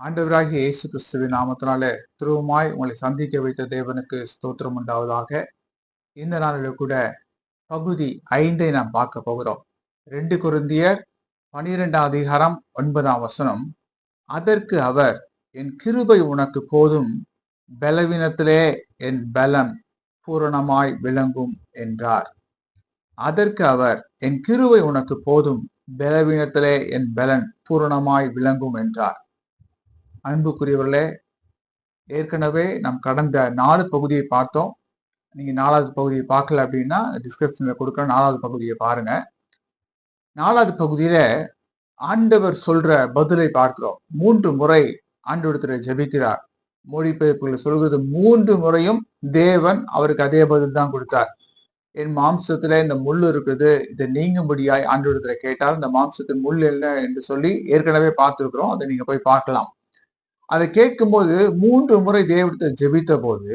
ஆண்டவராகிய இயேசு கிறிஸ்துவின் நாமத்தினாலே திருவமாய் உங்களை சந்திக்க வைத்த தேவனுக்கு ஸ்தோத்திரம் உண்டாவதாக. இந்த நாளில் கூட பகுதி ஐந்தை நாம் பார்க்க போகிறோம். ரெண்டு குருந்தியர் பனிரெண்டாம் அதிகாரம் ஒன்பதாம் வசனம். அதற்கு அவர் என் கிருபை உனக்கு போதும் பலவீனத்திலே என் பலம் பூரணமாய் விளங்கும் என்றார். அதற்கு அவர் என் கிருவை உனக்கு போதும் பலவீனத்திலே என் பலன் பூரணமாய் விளங்கும் என்றார். அன்புக்குரியவர்களே ஏற்கனவே நாம் கடந்த நாலு பகுதியை பார்த்தோம். நீங்க நாலாவது பகுதியை பார்க்கல அப்படின்னா டிஸ்கிரிப்ஷன்ல கொடுக்குற நாலாவது பகுதியை பாருங்க. நாலாவது பகுதியில ஆண்டவர் சொல்ற பதிலை பார்க்கிறோம். மூன்று முறை ஆண்டவரத்தில் ஜெபிக்கிறார். மொழிபெயர்ப்புகள் சொல்கிறது மூன்று முறையும் தேவன் அவருக்கு அதே பதில் தான் கொடுத்தார். என் மாம்சத்துல இந்த முள் இருக்குது இதை நீங்கும்படியாய் ஆண்டவரத்துல கேட்டால் இந்த மாம்சத்தின் முள் என்ன? என்று சொல்லி ஏற்கனவே பார்த்துருக்குறோம். அதை நீங்க போய் பார்க்கலாம். அதை கேட்கும்போது மூன்று முறை தேவத்தை ஜெபித்த போது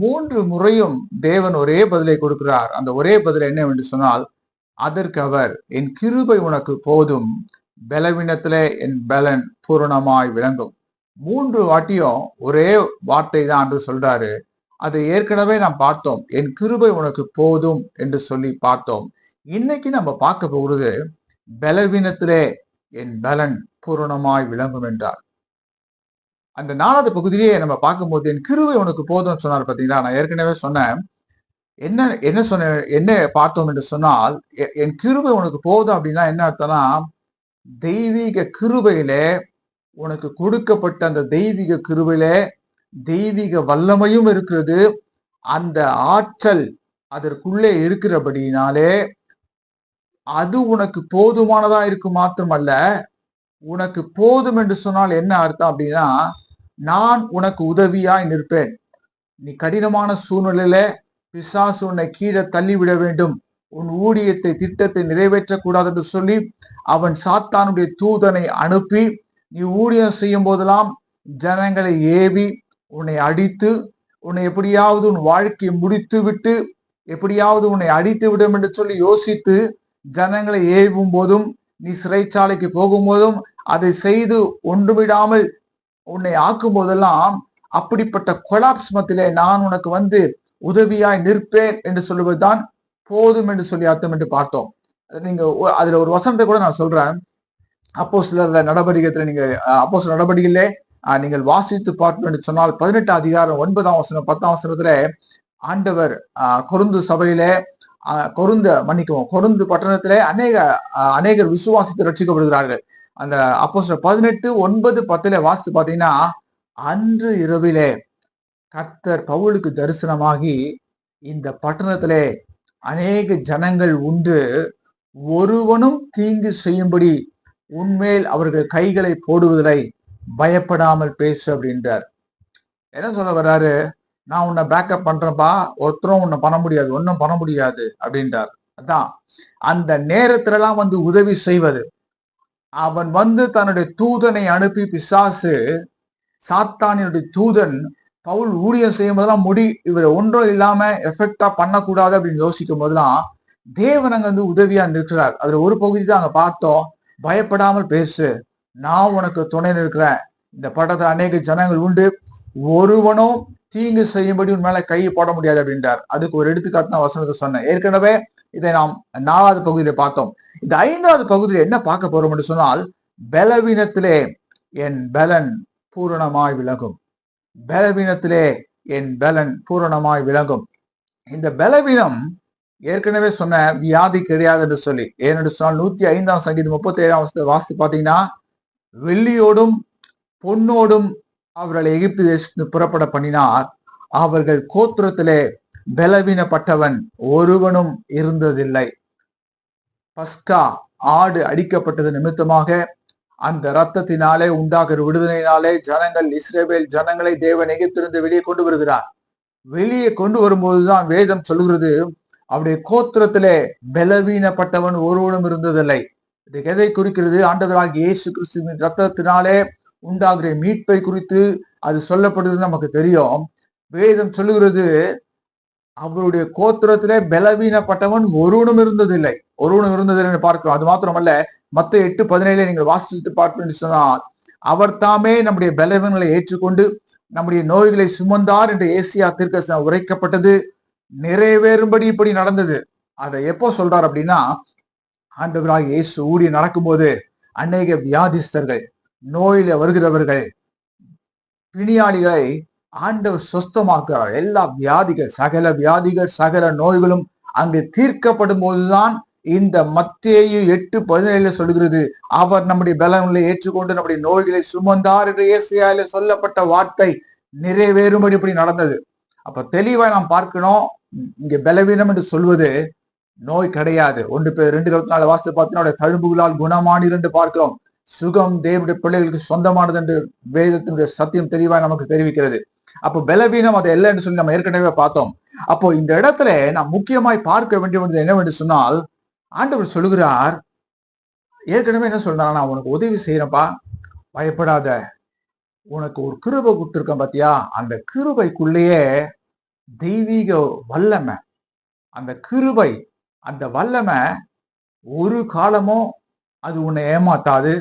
மூன்று முறையும் தேவன் ஒரே பதிலை கொடுக்கிறார். அந்த ஒரே பதில் என்னவென்று சொன்னால் அதற்கு அவர் என் கிருபை உனக்கு போதும். பலவீனத்திலே என் பலன் பூரணமாய் விளங்கும். மூன்று வாட்டியும் ஒரே வார்த்தை தான் என்று சொல்றாரு. அதை ஏற்கனவே நாம் பார்த்தோம். என் கிருபை உனக்கு போதும் என்று சொல்லி பார்த்தோம். இன்னைக்கு நம்ம பார்க்க போகிறது பலவீனத்திலே என் பலன் பூரணமாய் விளங்கும் என்றார். அந்த நாலாவது பகுதியிலேயே நம்ம பார்க்கும்போது என் கிருவை உனக்கு போதும்னு சொன்னார். பார்த்தீங்களா? நான் ஏற்கனவே சொன்னேன். என்ன என்ன சொன்ன என்ன பார்த்தோம் என்று சொன்னால் என் கிருவை உனக்கு போதும் அப்படின்னா என்ன அர்த்தம்னா தெய்வீக கிருபையிலே உனக்கு கொடுக்கப்பட்ட அந்த தெய்வீக கிருபையிலே தெய்வீக வல்லமையும் இருக்கிறது. அந்த ஆற்றல் அதற்குள்ளே இருக்கிறபடினாலே அது உனக்கு போதுமானதா இருக்கும் மாத்திரமல்ல உனக்கு போதும் என்று சொன்னால் என்ன அர்த்தம் அப்படின்னா நான் உனக்கு உதவியாய் நிற்பேன். நீ கடினமான சூழ்நிலையில பிசாசு உன்னை கீழே தள்ளிவிட வேண்டும். உன் ஊழியத்தை திட்டத்தை நிறைவேற்றக்கூடாது என்று சொல்லி அவன் சாத்தானுடைய தூதனை அனுப்பி நீ ஊழியம் செய்யும் போதெல்லாம் ஜனங்களை ஏவி உன்னை அடித்து உன்னை எப்படியாவது உன் வாழ்க்கையை முடித்து விட்டு எப்படியாவது உன்னை அடித்து விடும் என்று சொல்லி யோசித்து ஜனங்களை ஏவும் போதும் நீ சிறைச்சாலைக்கு போகும்போதும் அதை செய்து ஒன்றுவிடாமல் உன்னை ஆக்கும் போதெல்லாம் அப்படிப்பட்ட கொலாப்ஸ் மத்திலே நான் உனக்கு வந்து உதவியாய் நிற்பேன் என்று சொல்லுவதுதான் போதும் என்று சொல்லி அர்த்தம் என்று பார்த்தோம். நீங்க அதுல ஒரு வசனத்தை கூட நான் சொல்றேன். அப்போ சிலர் நடவடிக்கைத்துல நீங்க அப்போ சில நடவடிக்கையிலே நீங்கள் வாசித்து பார்க்கணும் என்று சொன்னால் பதினெட்டு அதிகாரம் ஒன்பதாம் வசனம் பத்தாம் வசனத்துல ஆண்டவர் கொருந்து சபையிலே கொருந்த மன்னிக்கவும் கொருந்து பட்டணத்திலே அநேக அநேகர் விசுவாசித்து ரட்சிக்கப்படுகிறார்கள். அந்த அப்போ பதினெட்டு ஒன்பது பத்துல வாசித்து பாத்தீங்கன்னா அன்று இரவிலே கர்த்தர் பவுலுக்கு தரிசனமாகி இந்த பட்டணத்திலே அநேக ஜனங்கள் உண்டு. ஒருவனும் தீங்கு செய்யும்படி உண்மையில் அவர்கள் கைகளை போடுவதில்லை. பயப்படாமல் பேசு அப்படின்றார். என்ன சொல்ல வர்றாரு? நான் உன்னை பேக்கப் பண்றேன்ப்பா ஒருத்தரும் உன்னை பண்ண முடியாது. ஒன்றும் பண்ண முடியாது அப்படின்றார். அதான். அந்த நேரத்துலலாம் வந்து உதவி செய்வது. அவன் வந்து தன்னுடைய தூதனை அனுப்பி பிசாசு சாத்தானினுடைய தூதன் பவுல் ஊழியம் செய்யும் போதெல்லாம் முடி இவர் ஒன்றும் இல்லாம எஃபெக்டா பண்ணக்கூடாது அப்படின்னு யோசிக்கும் போதெல்லாம் தேவன் அங்க வந்து உதவியா நிற்கிறார். அதுல ஒரு பகுதி தான் அங்க பார்த்தோம். பயப்படாமல் பேசு. நான் உனக்கு துணை நிற்கிறேன். இந்த படத்துல அநேக ஜனங்கள் உண்டு. ஒருவனும் தீங்கு செய்யும்படி உன் மேல கை போட முடியாது அப்படின்றார். அதுக்கு ஒரு எடுத்துக்காட்டு நான் வசனத்தை சொன்னேன். ஏற்கனவே இதை நாம் நாலாவது பகுதியில பார்த்தோம். இந்த ஐந்தாவது பகுதியில் என்ன பார்க்க போறோம் என்று சொன்னால் பலவீனத்திலே என் பலன் பூரணமாய் விளங்கும் பலவீனத்திலே என் பலன் பூரணமாய் விளங்கும் இந்த பலவீனம் ஏற்கனவே சொன்ன வியாதி கிடையாது என்று சொல்லி ஏனென்று சொன்னால் நூத்தி ஐந்தாம் சங்கீதம் முப்பத்தி ஏழாம் வாசித்து பார்த்தீங்கன்னா வெள்ளியோடும் பொன்னோடும் அவர்களை எகிப்து தேசத்து புறப்பட பண்ணினார். அவர்கள் கோத்திரத்திலே பலவீனப்பட்டவன் ஒருவனும் இருந்ததில்லை. பஸ்கா ஆடு அடிக்கப்பட்டது நிமித்தமாக அந்த ரத்தத்தினாலே உண்டாகிற விடுதலையினாலே ஜனங்கள் இஸ்ரேவேல் ஜனங்களை தேவன் எகிப்திலிருந்து வெளியே கொண்டு வருகிறார். வெளியே கொண்டு வரும்போதுதான் வேதம் சொல்கிறது அவருடைய கோத்திரத்திலே பலவீனப்பட்டவன் ஒருவனும் இருந்ததில்லை. இது எதை குறிக்கிறது? ஆண்டவராக இயேசு கிறிஸ்துவின் ரத்தத்தினாலே உண்டாகிற மீட்பை குறித்து அது சொல்லப்படுது நமக்கு தெரியும். வேதம் சொல்லுகிறது அவருடைய கோத்திரத்திலே பலவீனப்பட்டவன் ஒருவனும் இருந்ததில்லை. ஒருவனும் இருந்ததில்லை பார்க்கிறோம். அது மாத்திரமல்ல மத்த எட்டு பதினேழு நீங்கள் வாசித்து பார்ப்பேன் சொன்னால் அவர் தாமே நம்முடைய பலவீனங்களை ஏற்றுக்கொண்டு நம்முடைய நோய்களை சுமந்தார் என்று ஏசியா தீர்க்க உரைக்கப்பட்டது. நிறைவேறும்படி இப்படி நடந்தது. அதை எப்போ சொல்றார் அப்படின்னா ஆண்டவராக இயேசு ஊடி நடக்கும்போது அநேக வியாதிஸ்தர்கள் நோயில வருகிறவர்கள் பிணியாளிகளை ஆண்டவர் சொஸ்தமாக்குறார் எல்லா வியாதிகள் சகல வியாதிகள் சகல நோய்களும் அங்கு தீர்க்கப்படும் போதுதான் இந்த மத்தேயு எட்டு பதினேழுல சொல்கிறது அவர் நம்முடைய பலன்களை ஏற்றுக்கொண்டு நம்முடைய நோய்களை சுமந்தார் என்று ஏசியால சொல்லப்பட்ட வார்த்தை நிறைவேறும்படி இப்படி நடந்தது. அப்ப தெளிவா நாம் பார்க்கணும் இங்க பலவீனம் என்று சொல்வது நோய் கிடையாது. ஒன்று பேர் ரெண்டு இருபத்தி நாலு வாசத்து பார்த்தீங்கன்னா தழும்புகளால் குணமானது என்று பார்க்கிறோம். சுகம் தேவனுடைய பிள்ளைகளுக்கு சொந்தமானது என்று வேதத்தினுடைய சத்தியம் தெளிவாக நமக்கு தெரிவிக்கிறது. அப்போ பலவீனம் அது இல்லைன்னு சொல்லி நம்ம ஏற்கனவே பார்த்தோம். அப்போ இந்த இடத்துல நாம் முக்கியமாய் பார்க்க வேண்டிய என்னவென்று சொன்னால் ஆண்டவர் சொல்லுகிறார் ஏற்கனவே என்ன சொல்றாங்க நான் உனக்கு உதவி செய்யறப்பா பயப்படாத. உனக்கு ஒரு கிருபை கொடுத்துருக்கேன் பாத்தியா? அந்த கிருபைக்குள்ளேயே தெய்வீக வல்லமை அந்த கிருபை அந்த வல்லமை ஒரு காலமும் அது உன்னை ஏமாத்தாது.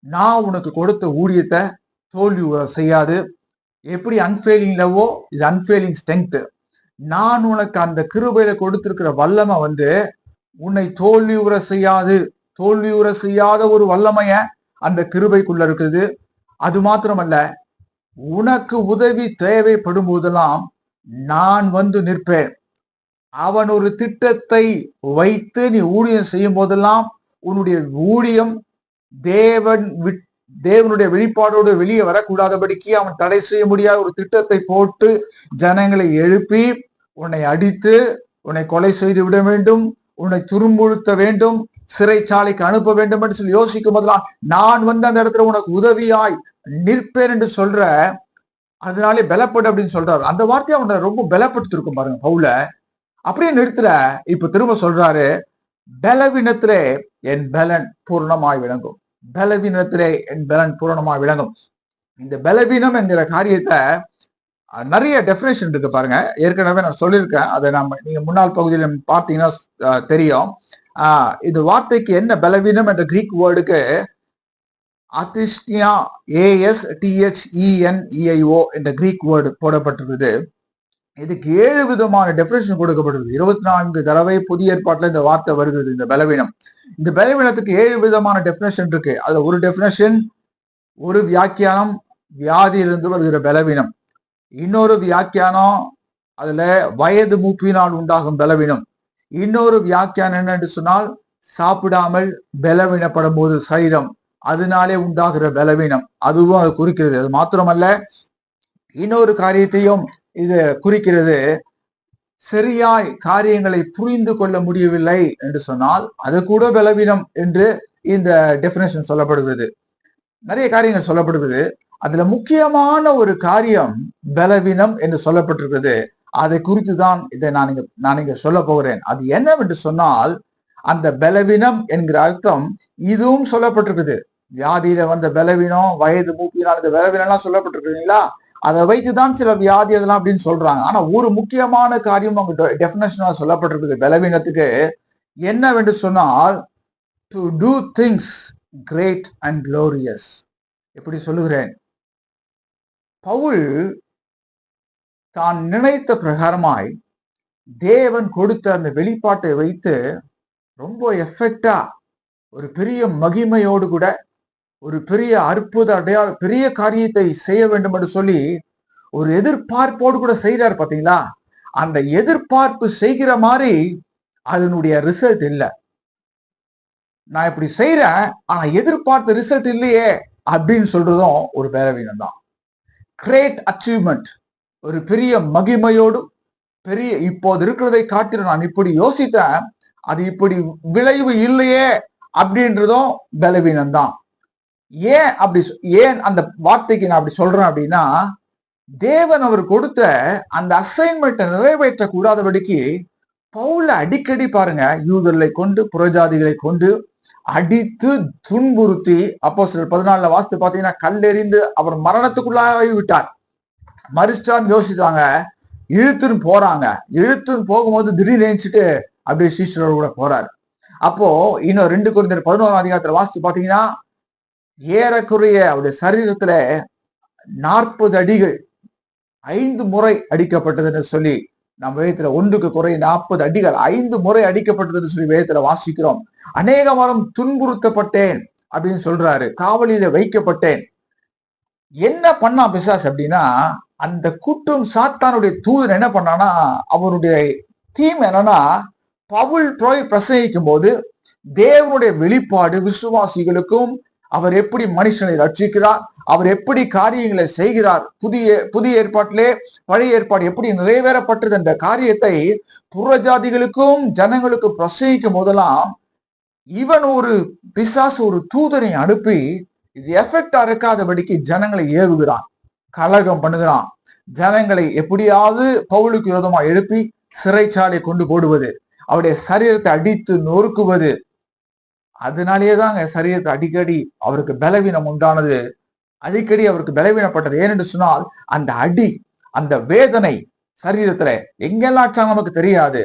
நான் உனக்கு கொடுத்த ஊழியத்தை தோல்வி செய்யாது. எப்படி அன்ஃபெயிலிங் லவ்வோ இது அன்ஃபெயிலிங் ஸ்ட்ரென்த் நான் உனக்கு அந்த கிருபையில கொடுத்திருக்கிற வல்லமை வந்து உன்னை தோல்வி உற செய்யாது. தோல்வி உற செய்யாத ஒரு வல்லமைய அந்த கிருபைக்குள்ள இருக்குது. அது மாத்திரமல்ல உனக்கு உதவி தேவைப்படும் போதெல்லாம் நான் வந்து நிற்பேன். அவன் ஒரு திட்டத்தை வைத்து நீ ஊழியம் செய்யும் போதெல்லாம் உன்னுடைய ஊழியம் தேவன் தேவனுடைய வெளிப்பாடோடு வெளியே வரக்கூடாதபடிக்கு அவன் தடை செய்ய முடியாத ஒரு திட்டத்தை போட்டு ஜனங்களை எழுப்பி உன்னை அடித்து உன்னை கொலை செய்து விட வேண்டும் உன்னை துரும்புழுத்த வேண்டும் சிறைச்சாலைக்கு அனுப்ப வேண்டும் என்று சொல்லி யோசிக்கும் போதெல்லாம் நான் வந்து அந்த இடத்துல உனக்கு உதவியாய் நிற்பேன் என்று சொல்ற அதனாலே பலப்படு அப்படின்னு சொல்றாரு. அந்த வார்த்தையை அவனை ரொம்ப பலப்படுத்திருக்கும் பாருங்க பவுல. அப்படியே நிறுத்துற. இப்ப திரும்ப சொல்றாரு பலவீனத்திலே என் பலன் பூர்ணமாய் விளங்கும். பலவீனத்திலே என் பலன் பூரணமா விளங்கும். இந்த பலவீனம் என்கிற காரியத்தை நிறைய டெஃபினேஷன் இருக்கு பாருங்க. ஏற்கனவே நான் சொல்லியிருக்கேன். அதை நம்ம நீங்க முன்னாள் பகுதியில் பார்த்தீங்கன்னா தெரியும். இது வார்த்தைக்கு என்ன பலவீனம் என்ற கிரீக் வேர்டுக்கு அதிஷ்டியா ஏஎஸ் டிஹெச்இஎன்இஐஓ என்ற கிரீக் வேர்டு போடப்பட்டிருக்குது. இதுக்கு ஏழு விதமான டெபினேஷன் கொடுக்கப்படுது இருபத்தி நான்கு தடவை புதிய ஏற்பாட்டில் இந்த வார்த்தை வருகிறது இந்த பலவீனம். இந்த பலவீனத்துக்கு ஏழு விதமான டெபினேஷன் இருக்கு. அதுல ஒரு டெபினேஷன் ஒரு வியாக்கியானம் வியாதியிலிருந்து வருகிற பலவீனம். இன்னொரு வியாக்கியானம் அதுல வயது மூப்பினால் உண்டாகும் பலவீனம். இன்னொரு வியாக்கியானம் என்னென்று சொன்னால் சாப்பிடாமல் பலவீனப்படும் போது சரீரம் அதனாலே உண்டாகிற பலவீனம். அதுவும் அது குறிக்கிறது. அது மாத்திரமல்ல இன்னொரு காரியத்தையும் இது குறிக்கிறது சரியாய் காரியங்களை புரிந்து கொள்ள முடியவில்லை என்று சொன்னால் அது கூட பலவீனம் என்று இந்த டெபினேஷன் சொல்லப்படுகிறது. நிறைய காரியங்கள் சொல்லப்படுகிறது. அதுல முக்கியமான ஒரு காரியம் பலவீனம் என்று சொல்லப்பட்டிருக்கிறது. அதை குறித்து தான் இதை நான் இங்க நான் இங்க சொல்ல போகிறேன். அது என்னவென்று சொன்னால் அந்த பலவீனம் என்கிற அர்த்தம் இதுவும் சொல்லப்பட்டிருக்குது. வியாதியில வந்த பலவீனம் வயது மூப்பினால் இந்த பலவீனம்லாம் சொல்லப்பட்டிருக்குங்களா அதை வைத்து தான் சில வியாதி அதெல்லாம் அப்படின்னு சொல்றாங்க. ஆனா ஒரு முக்கியமான காரியம் அவங்க டெபினேஷனா சொல்லப்பட்டிருக்குது. பலவீனத்துக்கு என்னவென்று சொன்னால் to do things great and glorious எப்படி சொல்லுகிறேன்? பவுல் தான் நினைத்த பிரகாரமாய் தேவன் கொடுத்த அந்த வெளிப்பாட்டை வைத்து ரொம்ப எஃபெக்டா ஒரு பெரிய மகிமையோடு கூட ஒரு பெரிய அற்புத அடையாள பெரிய காரியத்தை செய்ய வேண்டும் என்று சொல்லி ஒரு எதிர்பார்ப்போடு கூட செய்கிறார் பார்த்தீங்களா? அந்த எதிர்பார்ப்பு செய்கிற மாதிரி அதனுடைய ரிசல்ட் இல்லை. நான் இப்படி செய்யறேன் ஆனா எதிர்பார்த்த ரிசல்ட் இல்லையே அப்படின்னு சொல்றதும் ஒரு பேரவீனம் தான். கிரேட் அச்சீவ்மெண்ட் ஒரு பெரிய மகிமையோடும் பெரிய இப்போது இருக்கிறதை காட்டிலும் நான் இப்படி யோசித்தேன் அது இப்படி விளைவு இல்லையே அப்படின்றதும் பலவீனம் தான். ஏன் அப்படி ஏன் அந்த வார்த்தைக்கு நான் அப்படி சொல்றேன் அப்படின்னா தேவன் அவர் கொடுத்த அந்த அசைன்மெண்ட்டை நிறைவேற்ற கூடாதபடிக்கு பவுல அடிக்கடி பாருங்க யூதர்களை கொண்டு புறஜாதிகளை கொண்டு அடித்து துன்புறுத்தி அப்போ சில பதினாலுல வாசித்து பாத்தீங்கன்னா கல்லெறிந்து அவர் மரணத்துக்குள்ளாகி விட்டார். மறிச்சான்னு யோசித்தாங்க இழுத்துன்னு போறாங்க. இழுத்துன்னு போகும்போது திடீர்னு நினைச்சிட்டு அப்படியே சீஸ்வரர் கூட போறாரு. அப்போ இன்னும் ரெண்டு குறைந்த பதினோராம் அதிகாரத்துல வாசித்து பாத்தீங்கன்னா ஏறக்குறைய அவருடைய சரீரத்துல நாற்பது அடிகள் ஐந்து முறை அடிக்கப்பட்டதுன்னு சொல்லி நம்ம வேதத்துல ஒன்றுக்கு குறை நாற்பது அடிகள் ஐந்து முறை அடிக்கப்பட்டதுன்னு சொல்லி வேதத்துல வாசிக்கிறோம். அநேக மரம் துன்புறுத்தப்பட்டேன் அப்படின்னு சொல்றாரு. காவலில வைக்கப்பட்டேன். என்ன பண்ணா பிசாஸ் அப்படின்னா அந்த கூட்டம் சாத்தானுடைய தூதன் என்ன பண்ணானா அவருடைய தீம் என்னன்னா பவுல் ட்ரோய் பிரசங்கிக்கும் போது தேவனுடைய வெளிப்பாடு விசுவாசிகளுக்கும் அவர் எப்படி மனுஷனை ரட்சிக்கிறார்? அவர் எப்படி காரியங்களை செய்கிறார்? புதிய புதிய ஏற்பாட்டிலே பழைய ஏற்பாடு எப்படி நிறைவேறப்பட்டது என்ற காரியத்தை புறஜாதிகளுக்கும் ஜனங்களுக்கும் பிரசங்கிக்கும் போதெல்லாம் இவன் ஒரு பிசாசு ஒரு தூதனை அனுப்பி இது எஃபெக்டா இருக்காதபடிக்கு ஜனங்களை ஏவுகிறான் கலகம் பண்ணுகிறான். ஜனங்களை எப்படியாவது பவுலுக்கு விரோதமா எழுப்பி சிறைச்சாலை கொண்டு போடுவது அவருடைய சரீரத்தை அடித்து நொறுக்குவது அதனாலேயே தாங்க சரீரத்தை அடிக்கடி அவருக்கு பலவீனம் உண்டானது. அடிக்கடி அவருக்கு பலவீனப்பட்டது. ஏனென்று சொன்னால் அந்த அடி அந்த வேதனை சரீரத்துல எங்கெல்லாம் ஆச்சா நமக்கு தெரியாது.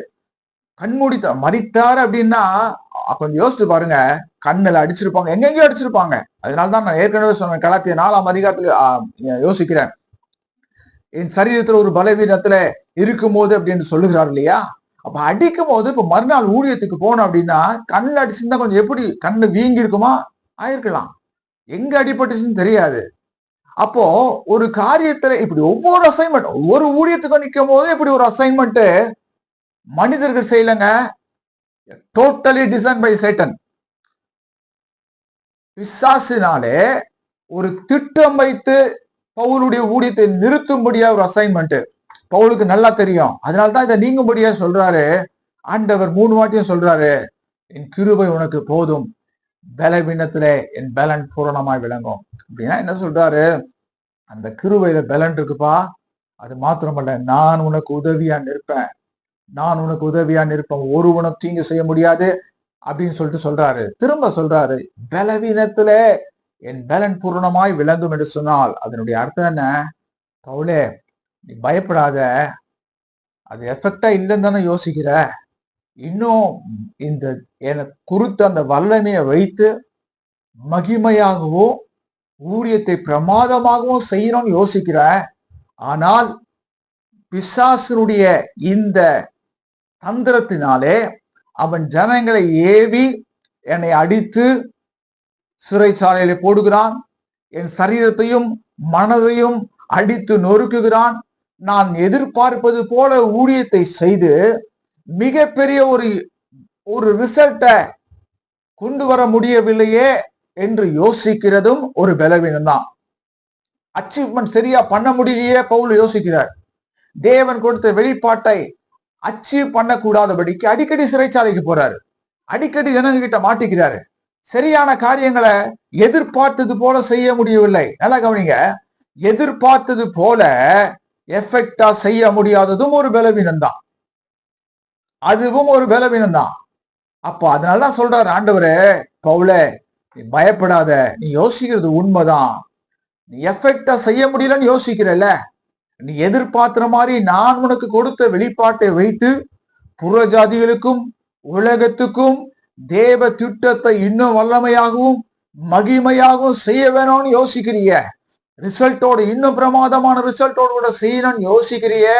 கண்மூடித்த மறித்தாரு அப்படின்னா கொஞ்சம் யோசிச்சு பாருங்க. கண்ணில் அடிச்சிருப்பாங்க. எங்கெங்கயோ அடிச்சிருப்பாங்க. அதனாலதான் நான் ஏற்கனவே சொன்னேன் கலாத்திய நாலாம் அதிகாரத்துல யோசிக்கிறேன். என் சரீரத்துல ஒரு பலவீனத்துல இருக்கும்போது அப்படின்னு சொல்லுகிறார் இல்லையா? அப்ப அடிக்கும் போது இப்ப மறுநாள் ஊழியத்துக்கு போனோம் அப்படின்னா கண்ணுல அடிச்சிருந்தா கொஞ்சம் எப்படி கண்ணு வீங்கி இருக்குமா ஆயிருக்கலாம். எங்க அடிபட்டுச்சுன்னு தெரியாது. அப்போ ஒரு காரியத்துல இப்படி ஒவ்வொரு அசைன்மெண்ட் ஒவ்வொரு ஊழியத்துக்கு நிற்கும் போது இப்படி ஒரு அசைன்மெண்ட் மனிதர்கள் செய்யலங்க. டோட்டலி டிசைன் பை சேட்டன் பிசாசினாலே ஒரு திட்டம் வைத்து பவுலுடைய ஊழியத்தை நிறுத்தும்படியா ஒரு அசைன்மெண்ட் பவுலுக்கு நல்லா தெரியும். அதனால்தான் இதை நீங்கும்படியா சொல்றாரு. ஆண்டவர் மூணு வாட்டியும் சொல்றாரு. என் கிருபை உனக்கு போதும். பலவீனத்திலே என் பலன் பூரணமாய் விளங்கும். அப்படின்னா என்ன சொல்றாரு? அந்த கிருபையில பலன் இருக்குப்பா. அது மாத்திரமல்ல. நான் உனக்கு உதவியா நிற்பேன். நான் உனக்கு உதவியா நிற்பேன். ஒரு உனக்கு தீங்கு செய்ய முடியாது. அப்படின்னு சொல்லிட்டு சொல்றாரு. திரும்ப சொல்றாரு. பலவீனத்துல என் பலன் பூரணமாய் விளங்கும் என்று சொன்னால் அதனுடைய அர்த்தம் என்ன? பவுலே நீ பயப்படாத. அது எஃபெக்டா இல்லைன்னு தானே யோசிக்கிற. இன்னும் இந்த எனக்கு குறித்த அந்த வல்லமையை வைத்து மகிமையாகவும் ஊழியத்தை பிரமாதமாகவும் செய்யணும்னு யோசிக்கிற. ஆனால் பிசாசனுடைய இந்த தந்திரத்தினாலே அவன் ஜனங்களை ஏவி என்னை அடித்து சிறைச்சாலையில போடுகிறான். என் சரீரத்தையும் மனதையும் அடித்து நொறுக்குகிறான். நான் எதிர்பார்ப்பது போல ஊழியத்தை செய்து மிகப்பெரிய ஒரு ஒரு ரிசல்ட்டை கொண்டு வர முடியவில்லையே என்று யோசிக்கிறதும் ஒரு பலவீனம் தான். அச்சீவ்மெண்ட் சரியா பண்ண முடியலையே பவுல் யோசிக்கிறார். தேவன் கொடுத்த வெளிப்பாட்டை அச்சீவ் பண்ணக்கூடாதபடிக்கு அடிக்கடி சிறைச்சாலைக்கு போறாரு. அடிக்கடி ஜனங்கிட்ட மாட்டிக்கிறாரு. சரியான காரியங்களை எதிர்பார்த்தது போல செய்ய முடியவில்லை. நல்லா கவனிங்க. எதிர்பார்த்தது போல எஃபெக்டா செய்ய முடியாததும் ஒரு பலவீனம் தான் அதுவும் ஒரு பலவீனம் தான் அப்போ அதனாலதான் சொல்றாரு ஆண்டவரே பவுலே நீ பயப்படாத நீ யோசிக்கிறது உண்மைதான். நீ எஃபெக்டா செய்ய முடியலன்னு யோசிக்கிறல்ல. நீ எதிர்பார்க்கிற மாதிரி நான் உனக்கு கொடுத்த வெளிப்பாட்டை வைத்து புறஜாதிகளுக்கும் உலகத்துக்கும் தேவ திட்டத்தை இன்னும் வல்லமையாகவும் மகிமையாகவும் செய்ய வேணும்னு யோசிக்கிறிய ரிசல்ட்டோட இன்னும் பிரமாதமான ரிசல்ட்டோட கூட செய்யணும்னு யோசிக்கிறியே?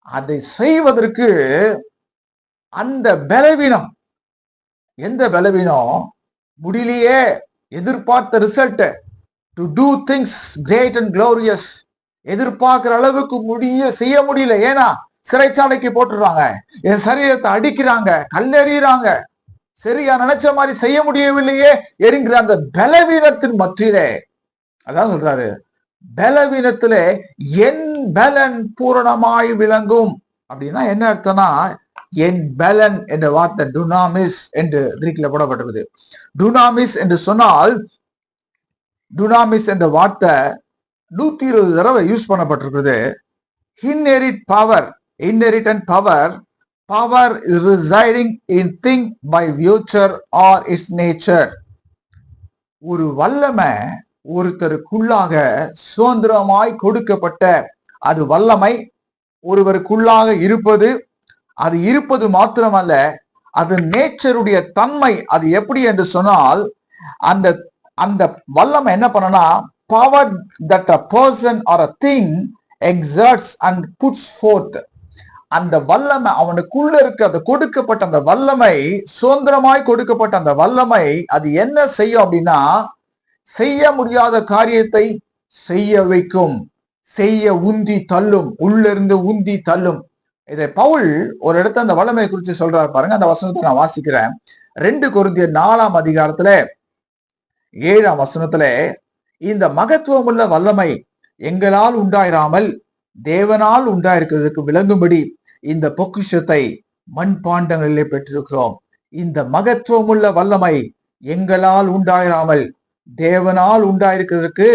அதை செய்வதற்கு அந்த பலவீனம் எந்த பலவீனம் முடியலையே எதிர்பார்த்த result to do things great and glorious எதிர்பார்க்கிற அளவுக்கு முடிய செய்ய முடியல. ஏன்னா சிறைச்சாலைக்கு போட்டுடுறாங்க. என் சரீரத்தை அடிக்கிறாங்க கல்லெறியறாங்க. சரியா நினைச்ச மாதிரி செய்ய முடியவில்லையே என்கிற அந்த பலவீனத்தின் மத்தியிலே அதான் சொல்றாரு. பலவீனத்திலே என் பலன் பூரணமாய் விளங்கும். அப்படின்னா என்ன அர்த்தம்னா என் பலன் என்ற வார்த்தை டுனாமிஸ் என்று கிரீக்ல போடப்பட்டிருக்குது. டுனாமிஸ் என்று சொன்னால் டுனாமிஸ் என்ற வார்த்தை நூத்தி இருபது தடவை use பண்ணப்பட்டிருக்குது. Inherit power inherent power power is residing in thing by future or its nature ஒரு வல்லமை ஒருத்தருக்குள்ளாக சுதந்திரமாய் கொடுக்கப்பட்ட அது வல்லமை ஒருவருக்குள்ளாக இருப்பது அது இருப்பது மாத்திரமல்ல அது நேச்சருடைய தன்மை. அது எப்படி என்று சொன்னால் அந்த அந்த வல்லமை என்ன பண்ணனா power that a person or a thing exerts and puts forth அந்த வல்லமை அவனுக்குள்ள இருக்க அந்த கொடுக்கப்பட்ட அந்த வல்லமை சுதந்திரமாய் கொடுக்கப்பட்ட அந்த வல்லமை அது என்ன செய்யும் அப்படின்னா செய்ய முடியாத காரியத்தை செய்ய வைக்கும். செய்ய உந்தி தள்ளும். உள்ளிருந்து உந்தி தள்ளும். இதை பவுல் ஒரு இடத்த அந்த வல்லமை குறித்து சொல்றாரு பாருங்க. அந்த வசனத்தை நான் வாசிக்கிறேன். ரெண்டு குருந்திய நாலாம் அதிகாரத்துல ஏழாம் வசனத்துல இந்த மகத்துவம் உள்ள வல்லமை எங்களால் உண்டாயிராமல் தேவனால் உண்டாயிருக்கிறதுக்கு விளங்கும்படி இந்த பொக்கிஷத்தை மண்பாண்டங்களிலே பெற்றிருக்கிறோம். இந்த மகத்துவமுள்ள வல்லமை எங்களால் உண்டாயிராமல் தேவனால் உண்டாயிருக்கிறதுக்கு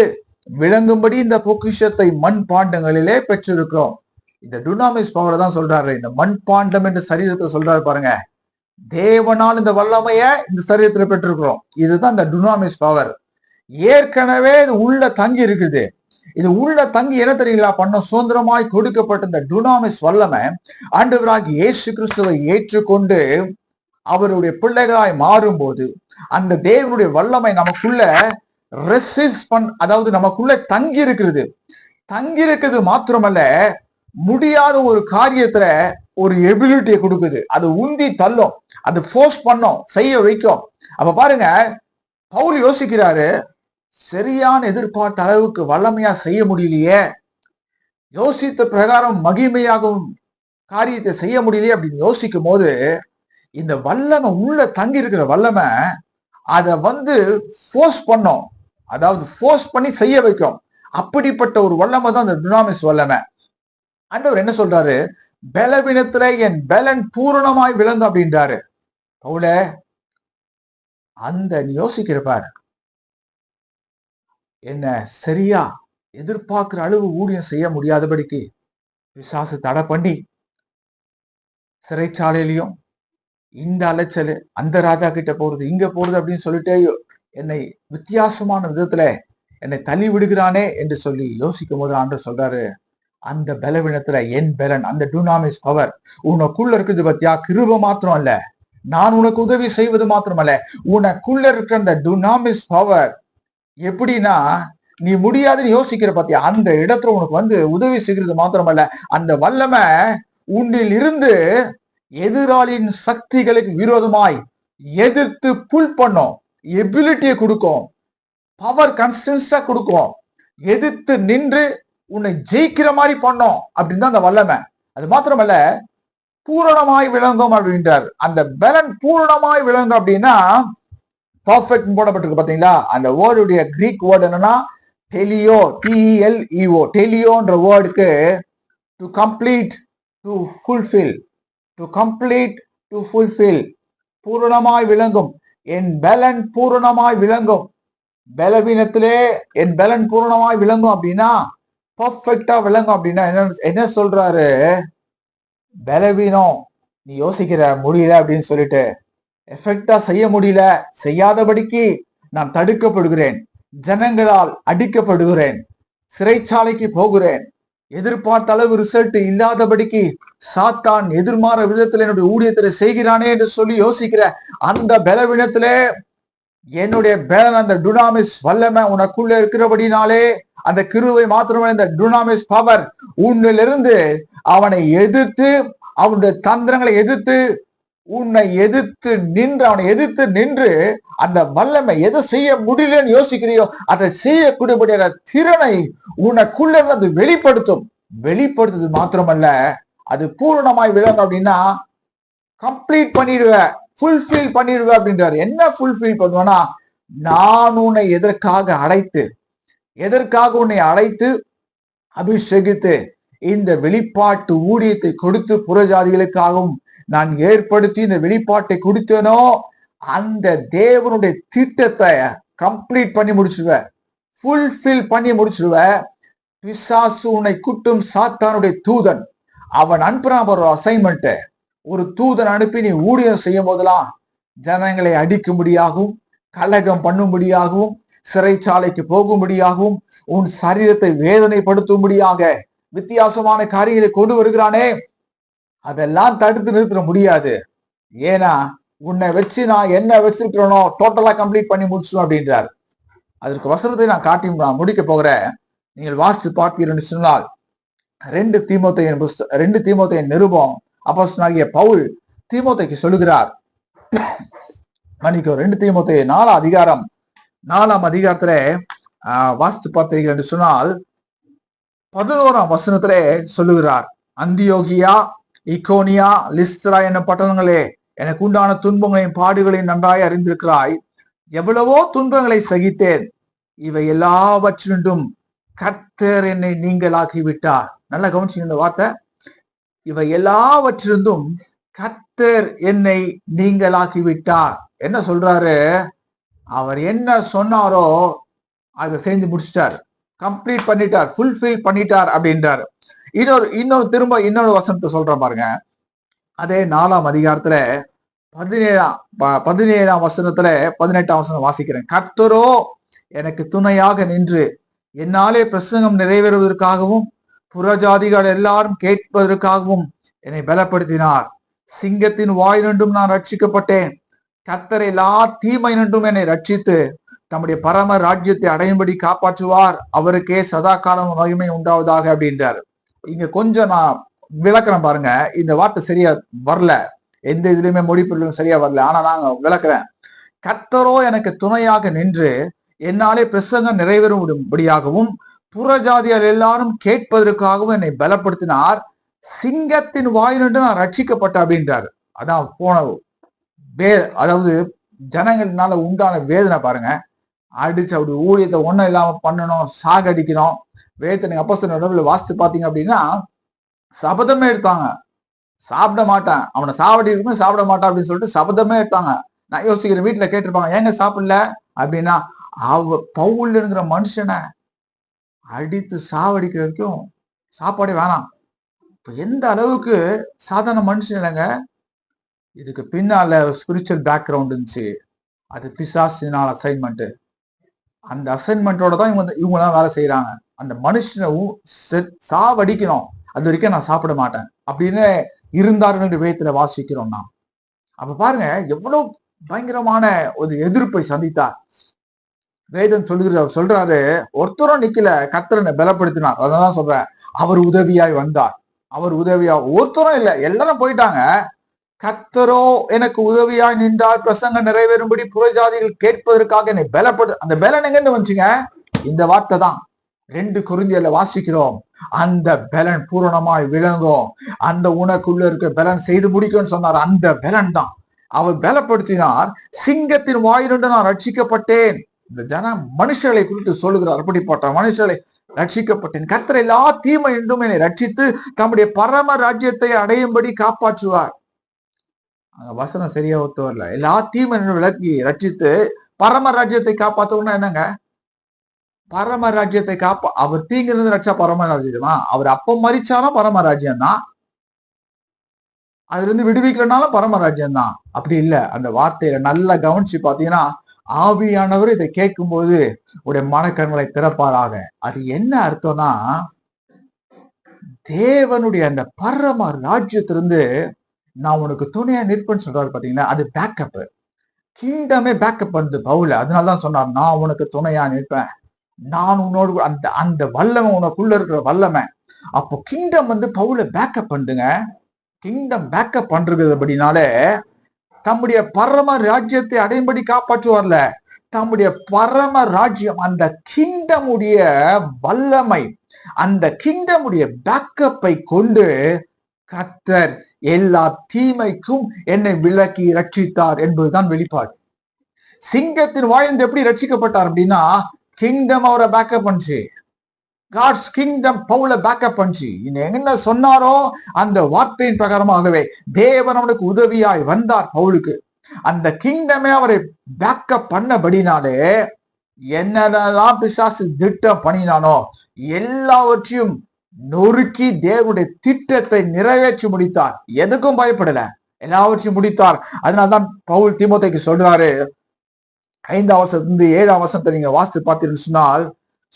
விளங்கும்படி இந்த பொக்கிஷத்தை மண் பாண்டங்களிலே பெற்றிருக்கிறோம். இந்த டுனாமிஸ் பவரை தான் சொல்றாரு. இந்த மண் பாண்டம் என்ற சரீரத்தை சொல்றாரு பாருங்க. தேவனால் இந்த வல்லமைய இந்த சரீரத்துல பெற்றிருக்கிறோம். இதுதான் இந்த டுனாமிஸ் பவர் ஏற்கனவே இது உள்ள தங்கி இருக்குது. இது உள்ள தங்கி என்ன தெரியுங்களா? பண்ண சுதந்திரமாய் கொடுக்கப்பட்ட இந்த டுனாமிஸ் வல்லமை ஆண்டவராகி இயேசு கிறிஸ்துவை ஏற்றுக்கொண்டு அவருடைய பிள்ளைகளாய் மாறும்போது அந்த தேவனுடைய வல்லமை நமக்குள்ள ரெசிஸ் பண் அதாவது நமக்குள்ள தங்கி இருக்கிறது. தங்கி இருக்கிறது மாத்திரமல்ல முடியாத ஒரு காரியத்துல ஒரு எபிலிட்டியை கொடுக்குது. அது உந்தி தள்ளும். அது ஃபோர்ஸ் பண்ணும். செய்ய வைக்கும். அப்ப பாருங்க பவுல் யோசிக்கிறாரு சரியான எதிர்பார்த்த அளவுக்கு வல்லமையா செய்ய முடியலையே. யோசித்த பிரகாரம் மகிமையாகவும் காரியத்தை செய்ய முடியலையே அப்படின்னு யோசிக்கும் போது இந்த வல்லமை உள்ள தங்கி இருக்கிற வல்லமை அதை வந்து ஃபோர்ஸ் பண்ணும். அதாவது ஃபோர்ஸ் பண்ணி செய்ய வைக்கும். அப்படிப்பட்ட ஒரு வல்லமை தான் அந்த டினாமிஸ் வல்லமை. ஆண்டவர் என்ன சொல்றாரு? பலவீனத்துல என் பலன் பூரணமாய் விளங்கும் அப்படின்றாரு. பவுல அந்த நீ என்ன சரியா எதிர்பார்க்கிற அளவு ஊழியம் செய்ய முடியாதபடிக்கு விசாசு தடை பண்ணி சிறைச்சாலையிலையும் இந்த அலைச்சல் அந்த ராஜா கிட்ட போறது இங்க போறது அப்படின்னு சொல்லிட்டே என்னை வித்தியாசமான விதத்துல என்னை தள்ளி விடுகிறானே என்று சொல்லி யோசிக்கும் போது ஆண்டவர் சொல்றாரு அந்த பலவீனத்துல என் பலன் அந்த டூனாமிஸ் பவர் உனக்குள்ள இருக்குது பத்தியா? கிருப மாத்திரம் அல்ல. நான் உனக்கு உதவி செய்வது மாத்திரமல்ல. உனக்குள்ள இருக்கிற அந்த டுனாமிஸ் பவர் எப்படின்னா நீ முடியாதுன்னு யோசிக்கிற பத்தியா? அந்த இடத்துல உனக்கு வந்து உதவி செய்கிறது மாத்திரமல்ல. அந்த வல்லமை உன்னில் இருந்து எதிராளியின் சக்திகளுக்கு விரோதமாய் எதிர்த்து புல் பண்ணும். எபிலிட்டியை கொடுக்கும். பவர் கன்ஸ்டன்ஸா கொடுக்கும். எதிர்த்து நின்று உன்னை ஜெயிக்கிற மாதிரி பண்ணும் அப்படின்னு தான் அந்த வல்லமை. அது மாத்திரமல்ல பூரணமாய் விளங்கும் அப்படின்றார். அந்த பலன் பூரணமாய் விளங்கும் அப்படின்னா பர்ஃபெக்ட் போடப்பட்டிருக்கு பாத்தீங்களா அந்த வேர்டுடைய கிரீக் வேர்டு என்னன்னா டெலியோ டிஎல்இஓ டெலியோன்ற வேர்டுக்கு to complete to fulfill to complete to fulfill பூரணமாய் விளங்கும். என் பலன் பூரணமாய் விளங்கும். பலவீனத்திலே என் பலன் பூரணமாய் விளங்கும் அப்படின்னா பர்ஃபெக்டா விளங்கும் அப்படின்னா என்ன என்ன சொல்றாரு? பலவீனம். நீ யோசிக்கிற முடியல அப்படின்னு சொல்லிட்டு. எஃபெக்டா செய்ய முடியல. செய்யாதபடிக்கு நான் தடுக்கப்படுகிறேன். ஜனங்களால் அடிக்கப்படுகிறேன். சிறைச்சாலைக்கு போகிறேன். எதிர்பார்த்த அளவு ரிசல்ட் இல்லாதபடிக்கு சாத்தான் எதிர்மாற விதத்தில் என்னுடைய ஊழியத்தில் செய்கிறானே என்று சொல்லி யோசிக்கிற அந்த பலவீனத்திலே என்னுடைய பேலன் அந்த டுனாமிஸ் வல்லமை உனக்குள்ள இருக்கிறபடினாலே அந்த கிருவை மாத்திரமே இந்த டுனாமிஸ் பவர் உன்னிலிருந்து அவனை எதிர்த்து அவனுடைய தந்திரங்களை எதிர்த்து உன்னை எதிர்த்து நின்று அவனை எதிர்த்து நின்று அந்த வல்லமை எதை செய்ய முடியலன்னு யோசிக்கிறியோ அதை செய்யக்கூடியபடியான திறனை உனக்குள்ள அது வெளிப்படுத்தும். வெளிப்படுத்துறது மாத்திரமல்ல அது பூரணமாய் விளங்க அப்படின்னா கம்ப்ளீட் பண்ணிடுவ ஃபுல்ஃபில் பண்ணிடுவ அப்படின்றாரு. என்ன ஃபுல்ஃபில் பண்ணுவேன்னா நான் உன்னை எதற்காக அழைத்து எதற்காக உன்னை அழைத்து அபிஷேகித்து இந்த வெளிப்பாட்டு ஊழியத்தை கொடுத்து புறஜாதிகளுக்காகவும் நான் ஏற்படுத்தி இந்த வெளிப்பாட்டை கொடுத்தேனோ அந்த தேவனுடைய திட்டத்தை கம்ப்ளீட் பண்ணி முடிச்சிருவ ஃபுல்ஃபில் பண்ணி முடிச்சிருவ பிசாசு உன்னை குட்டும் சாத்தானுடைய தூதன். அவன் அனுப்புறான் ஒரு அசைன்மெண்ட் ஒரு தூதன் அனுப்பி நீ ஊழியம் செய்யும் போதெல்லாம் ஜனங்களை அடிக்கும்படியாகவும் கலகம் பண்ணும்படியாகவும் சிறைச்சாலைக்கு போகும்படியாகவும் உன் சரீரத்தை வேதனைப்படுத்தும்படியாக வித்தியாசமான காரியங்களை கொண்டு வருகிறானே. அதெல்லாம் தடுத்து நிறுத்த முடியாது. ஏன்னா உன்னை வச்சு நான் என்ன வச்சிருக்கிறேனோ டோட்டலா கம்ப்ளீட் பண்ணி முடிச்சிடும் அப்படின்றார். அதற்கு வசனத்தை நான் காட்டி நான் முடிக்க போகிறேன். நீங்கள் வாசித்து பார்ப்பீர்கள் சொன்னால் ரெண்டு தீமோத்தையின் புஸ்த ரெண்டு தீமோத்தையின் நிருபம் அப்போஸ்தலனாகிய பவுல் தீமோத்தைக்கு சொல்லுகிறார். மன்னிக்கும் ரெண்டு தீமோத்தை நாலாம் அதிகாரம் நாலாம் அதிகாரத்திலே வாசித்து பார்த்தீர்கள் என்று சொன்னால் பதினோராம் வசனத்திலே சொல்லுகிறார். அந்தியோகியா இக்கோனியா லிஸ்திரா என்ற பட்டணங்களே எனக்கு உண்டான துன்பங்களையும் பாடுகளையும் நன்றாய் அறிந்திருக்கிறாய். எவ்வளவோ துன்பங்களை சகித்தேன். இவை எல்லாவற்றிலும் கர்த்தர் என்னை நீங்களாக்கிவிட்டார். நல்லா கவனிச்சுங்க இந்த வார்த்தை. இவை எல்லாவற்றிலிருந்தும் கர்த்தர் என்னை நீங்களாக்கிவிட்டார். என்ன சொல்றாரு? அவர் என்ன சொன்னாரோ அதை செஞ்சு முடிச்சிட்டார். கம்ப்ளீட் பண்ணிட்டார். ஃபுல்ஃபில் பண்ணிட்டார் அப்படின்றாரு. இன்னொரு இன்னொரு திரும்ப இன்னொரு வசனத்தை சொல்ற பாருங்க. அதே நாலாம் அதிகாரத்துல பதினேழாம் ப- பதினேழாம் வசனத்துல பதினெட்டாம் வசனம் வாசிக்கிறேன். கர்த்தரோ எனக்கு துணையாக நின்று என்னாலே பிரசங்கம் நிறைவேறுவதற்காகவும் புறஜாதிகள் எல்லாரும் கேட்பதற்காகவும் என்னை பலப்படுத்தினார். சிங்கத்தின் வாய் நின்றும் நான் ரட்சிக்கப்பட்டேன். கத்தரை எல்லா தீமை நின்றும் என்னை ரட்சித்து தம்முடைய பரம ராஜ்யத்தை அடையும்படி காப்பாற்றுவார். அவருக்கே சதா காலம் மகிமை உண்டாவதாக அப்படின்றார். இங்க கொஞ்சம் நான் விளக்குறேன் பாருங்க. இந்த வார்த்தை சரியா வரல. எந்த இதுலயுமே மொழிபெயர்ப்பும் சரியா வரல. ஆனா நாங்க விளக்குறேன். கத்தரோ எனக்கு துணையாக நின்று என்னாலே பிரசங்கம் நிறைவேறும்படியாகவும் புறஜாதியார் எல்லாரும் கேட்பதற்காகவும் என்னை பலப்படுத்தினார். சிங்கத்தின் வாயிலிருந்து நான் ரட்சிக்கப்பட்ட அப்படின்றாரு. அதான் போன வே அதாவது ஜனங்கள்னால உண்டான வேதனை பாருங்க. அடிச்சு அப்படி ஊழியத்தை ஒண்ணும் இல்லாம பண்ணணும் சாகடிக்கணும். வேதனை அப்போ நடுவில் வாசித்து பார்த்தீங்க அப்படின்னா சபதமே எடுத்தாங்க. சாப்பிட மாட்டேன். அவனை சாவடி இருக்குமே சாப்பிட மாட்டான் அப்படின்னு சொல்லிட்டு சபதமே எடுத்தாங்க. நான் யோசிக்கிறேன் வீட்டில் கேட்டிருப்பாங்க ஏங்க சாப்பிடல? அப்படின்னா அவ பவுல் இருக்கிற மனுஷனை அடித்து சாவடிக்கிற வரைக்கும் சாப்பாடே வேணாம். இப்போ எந்த அளவுக்கு சாதாரண மனுஷன் இல்லைங்க? இதுக்கு பின்னால ஸ்பிரிச்சுவல் பேக்ரவுண்ட் இருந்துச்சு. அது பிசாசினால் அசைன்மெண்ட்டு அந்த அசைன்மெண்ட்டோட தான் இவங்க இவங்க எல்லாம் வேலை செய்கிறாங்க அந்த மனுஷனும் செத்- சாவடிக்கணும். அது வரைக்கும் நான் சாப்பிட மாட்டேன். அப்படின்னு இருந்தார்கள் என்று வாசிக்கிறோம் நாம். அப்ப பாருங்க எவ்வளவு பயங்கரமான ஒரு எதிர்ப்பை சந்தித்தார். வேதன் சொல்லுகிற அவர் சொல்றாரு ஒருத்தரும் நிக்கல கத்திரனை பலப்படுத்தினார். அதான் சொல்றேன் அவர் உதவியாய் வந்தார். அவர் உதவியா ஒருத்தரும் இல்ல எல்லாரும் போயிட்டாங்க. கத்தரோ எனக்கு உதவியாய் நின்றார் பிரசங்கம் நிறைவேறும்படி புறஜாதிகள் கேட்பதற்காக என்னை பலப்படு அந்த பலன் எங்கன்னு வந்துச்சுங்க? இந்த வார்த்தை தான். ரெண்டு குருந்தியில வாசிக்கிறோம். அந்த பலன் பூரணமாய் விளங்கும். அந்த உனக்குள்ள இருக்க பலன் செய்து முடிக்கும்னு சொன்னார். அந்த பலன் தான் அவர் பலப்படுத்தினார். சிங்கத்தின் வாயிலிருந்து நான் ரட்சிக்கப்பட்டேன். இந்த ஜன மனுஷர்களை குறித்து சொல்லுகிறார். அப்படிப்பட்ட மனுஷர்களை ரட்சிக்கப்பட்டேன். கர்த்தர் எல்லா தீமை என்றும் என்னை ரட்சித்து தம்முடைய பரம ராஜ்யத்தை அடையும்படி காப்பாற்றுவார். அங்க வசனம் சரியா ஒத்து வரல. எல்லா தீமை என்று விளக்கி ரட்சித்து பரம ராஜ்யத்தை காப்பாத்தணும்னா என்னங்க? பரம ராஜ்யத்தை காப்பா அவர் தீங்கிருந்து ரட்சா பரமராஜ்யமா? அவர் அப்ப மறிச்சாலும் பரமராஜ்யம் தான் அதுல இருந்து விடுவிக்கிறனாலும் பரமராஜ்யம் தான் அப்படி இல்ல. அந்த வார்த்தையில நல்லா கவனிச்சு பாத்தீங்கன்னா ஆவியானவர் இதை கேட்கும்போது உடைய மனக்கண்களை திறப்பாராக. அது என்ன அர்த்தம்னா தேவனுடைய அந்த பரம ராஜ்யத்திலிருந்து நான் உனக்கு துணையா நிற்பேன்னு சொல்றாரு பாத்தீங்கன்னா அது பேக்கப் கிங்டமே பேக்கப் பண்ணுது பவுல. அதனாலதான் சொன்னார் நான் உனக்கு துணையா நிற்பேன். நான் உன்னோடு அந்த அந்த வல்லமை உனக்குள்ள இருக்கிற வல்லமை. அப்போ கிங்டம் வந்து பவுல பேக்கப் பண்ணுங்க கிங்டம் பேக்கப் பண்றது அப்படின்னாலே தம்முடைய பரம ராஜ்யத்தை அடையும்படி காப்பாற்றுவார்ல. தம்முடைய பரம ராஜ்யம் அந்த கிங்டமுடைய வல்லமை அந்த கிங்டமுடைய பேக்கப்பை கொண்டு கத்தர் எல்லா தீமைக்கும் என்னை விலக்கி ரட்சித்தார் என்பதுதான் வெளிப்பாடு. சிங்கத்தின் வாயிலிருந்து எப்படி ரட்சிக்கப்பட்டார் அப்படின்னா கிங்டம் அவரை பேக்கப் பண்ணுச்சு. காட்ஸ் கிங்டம் பவுல பேக்கப் பண்ணுச்சு. இன்னும் என்ன சொன்னாரோ அந்த வார்த்தையின் பிரகாரமாகவே தேவன் அவனுக்கு உதவியாய் வந்தார் பவுலுக்கு. அந்த கிங்டமே அவரை பேக்கப் பண்ணபடினாலே என்னதான் பிசாசு திட்டம் பண்ணினானோ எல்லாவற்றையும் நொறுக்கி தேவனுடைய திட்டத்தை நிறைவேற்றி முடித்தார். எதுக்கும் பயப்படல. எல்லாவற்றையும் முடித்தார். அதனால்தான் பவுல் திமுத்தைக்கு சொல்றாரு ஐந்தாம் வசத்திலிருந்து ஏழாம் வசனத்தை நீங்க வாசித்து பார்த்தீங்கன்னு சொன்னால்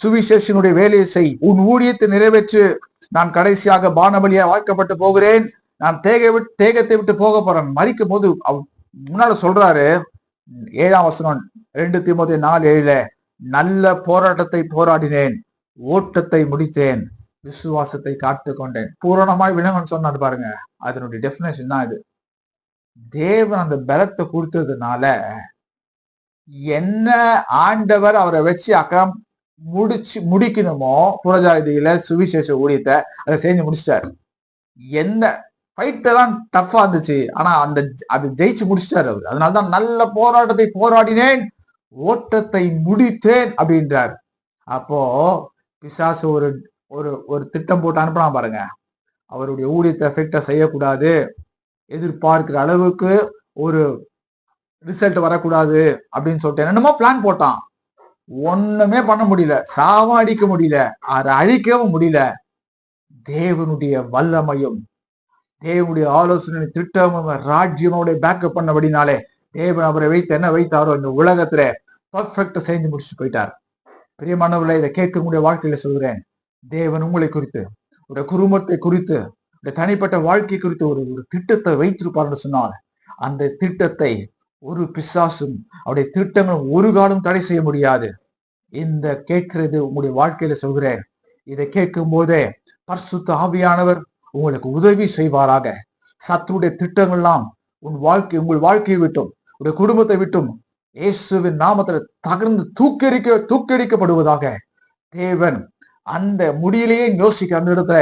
சுவிசேஷனுடைய வேலையை செய். உன் ஊழியத்தை நிறைவேற்று. நான் கடைசியாக பானபலியா வாய்க்கப்பட்டு போகிறேன். நான் தேக விட்டு தேகத்தை விட்டு போக போறேன். மறிக்கும் போது முன்னால சொல்றாரு ஏழாம் வசனம் ரெண்டு தீமோத்தேயு நாலு ஏழுல நல்ல போராட்டத்தை போராடினேன். ஓட்டத்தை முடித்தேன். விசுவாசத்தை காத்து கொண்டேன். பூரணமாய் விளங்கன்னு சொன்னார் பாருங்க. அதனுடைய டெபினேஷன் தான் இது. தேவன் அந்த பலத்தை கொடுத்ததுனால என்ன ஆண்டவர் அவரை வச்சு அக்கம் முடிச்சு முடிக்கணுமோ புறஜாதியில சுவிசேஷ ஊழியத்தை அதை செஞ்சு முடிச்சிட்டாரு. என்ன ஃபைட் எல்லாம் டஃபா இருந்துச்சு. ஆனா அந்த அது ஜெயிச்சு முடிச்சிட்டாரு அவர். அதனாலதான் நல்ல போராட்டத்தை போராடினேன். ஓட்டத்தை முடித்தேன் அப்படின்றார். அப்போ பிசாசு ஒரு ஒரு ஒரு திட்டம் போட்டு அனுப்பினா பாருங்க. அவருடைய ஊழியத்தை எஃபெக்டா செய்யக்கூடாது. எதிர்பார்க்கிற அளவுக்கு ஒரு ரிசல்ட் வரக்கூடாது அப்படின்னு சொல்லிட்டு என்னென்னமோ பிளான் போட்டான். ஒண்ணுமே பண்ண முடியல. சாவாடிக்க முடியல. அதை அழிக்கவும் முடியல. தேவனுடைய வல்லமையும் தேவனுடைய ஆலோசனை திட்டமும் ராஜ்யமோடைய பேக்கப் பண்ணபடினாலே தேவன் அவரை வைத்து என்ன வைத்தாரோ இந்த உலகத்துல பர்ஃபெக்டா செஞ்சு முடிச்சுட்டு போயிட்டார். பிரியமானவர்களை இதை கேட்கக்கூடிய வாழ்க்கையில சொல்கிறேன் தேவன் உங்களை குறித்து ஒரு குடும்பத்தை குறித்து உடைய தனிப்பட்ட வாழ்க்கை குறித்து ஒரு ஒரு திட்டத்தை வைத்திருப்பார்னு சொன்னால் அந்த திட்டத்தை ஒரு பிசாசும் அவருடைய திட்டங்களும் ஒரு காலம் தடை செய்ய முடியாது. இந்த கேட்கிறது உங்களுடைய வாழ்க்கையில சொல்கிறேன். இதை கேட்கும் போதே பர்சுத்த ஆவியானவர் உங்களுக்கு உதவி செய்வாராக. சத்துடைய திட்டங்கள்லாம் உன் வாழ்க்கை உங்கள் வாழ்க்கையை விட்டும் உடைய குடும்பத்தை விட்டும் இயேசுவின் நாமத்துல தகர்ந்து தூக்கடிக்க தூக்கடிக்கப்படுவதாக தேவன் அந்த முடியிலேயே யோசிக்க அந்த இடத்துல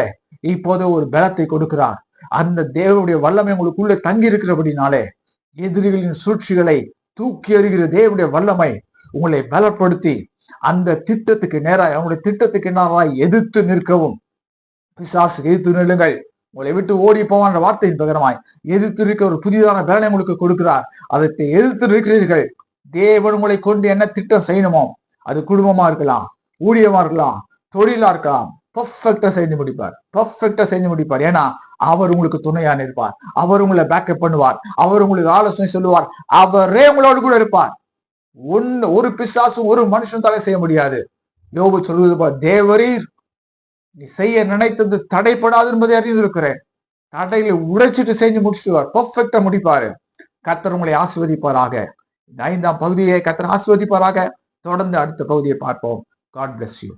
இப்போது ஒரு பலத்தை கொடுக்கிறார். அந்த தேவனுடைய வல்லமை உங்களுக்குள்ளே தங்கி இருக்கிறபடினாலே எதிரிகளின் சூழ்ச்சிகளை தூக்கி எறிகிற தேவனுடைய வல்லமை உங்களை பலப்படுத்தி அந்த திட்டத்துக்கு நேராக அவங்களுடைய திட்டத்துக்கு நேராக எதிர்த்து நிற்கவும். பிசாசு எதிர்த்து நில்லுங்கள். உங்களை விட்டு ஓடி போவான்ற வார்த்தையின் பிரகாரமாய் எதிர்த்து இருக்க ஒரு புதிதான பலனை உங்களுக்கு கொடுக்கிறார். அதற்கு எதிர்த்து நிற்கிறீர்கள். தேவன் உங்களை கொண்டு என்ன திட்டம் செய்யணுமோ அது குடும்பமா இருக்கலாம் ஊழியமா இருக்கலாம் தொழிலா இருக்கலாம் பர்ஃபெக்டா செஞ்சு முடிப்பார். பர்ஃபெக்டா செஞ்சு முடிப்பார். ஏன்னா அவர் உங்களுக்கு துணையா இருப்பார் அவர் உங்களை பேக்கப் பண்ணுவார். அவர் உங்களுக்கு ஆலோசனை சொல்லுவார். அவரே உங்களோடு கூட இருப்பார். ஒன்னு ஒரு பிசாசும் ஒரு மனுஷன் தடை செய்ய முடியாது. யோபு சொல்வது போல தேவரீர் நீ செய்ய நினைத்தது தடைப்படாது என்பதை அறிந்திருக்கிறேன். தடையில உடைச்சிட்டு செஞ்சு முடிச்சுடுவார். பர்ஃபெக்டா முடிப்பாரு. கத்தர் உங்களை ஆசிர்வதிப்பாராக. இந்த ஐந்தாம் பகுதியை கத்தர் ஆசிர்வதிப்பாராக. தொடர்ந்து அடுத்த பகுதியை பார்ப்போம். God bless you